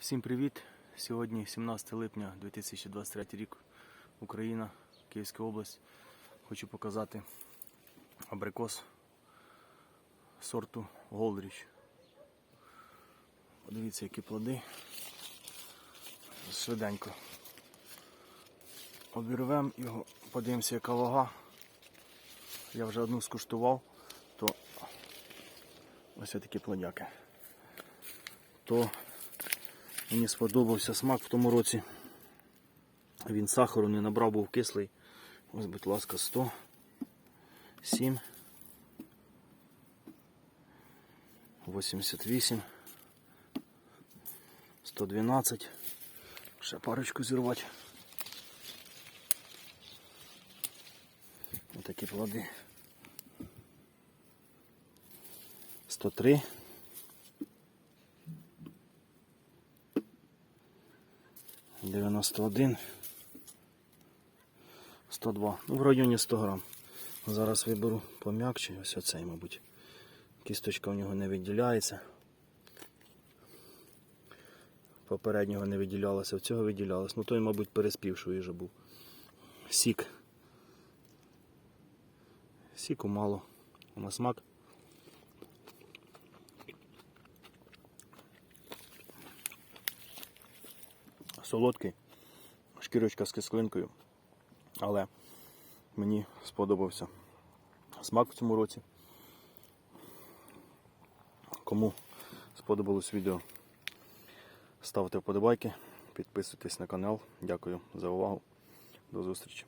Всім привіт! Сьогодні 17 липня 2023 рік, Україна, Київська область. Хочу показати абрикос сорту Голдріч. Подивіться, які плоди. Швиденько. Обірвемо його, подивимося, яка вага. Я вже одну скуштував, то ось такі плодяки. То Мені сподобався смак в тому році. Він сахару не набрав, був кислий. Ось, будь ласка, 100, 7, 88, 112. Ще парочку зірвати. Отакі плоди. 103. 91, 102. Ну, в районі 100 грам. Зараз виберу пом'якче, ось оцей, мабуть. Кісточка в нього не відділяється. Попереднього не відділялося, в цього відділялося. Ну той, мабуть, переспівший вже був. Сік. Сіку мало. На смак. Солодкий, шкірочка з кислинкою, але мені сподобався смак в цьому році. Кому сподобалось відео, ставте вподобайки, підписуйтесь на канал. Дякую за увагу. До зустрічі.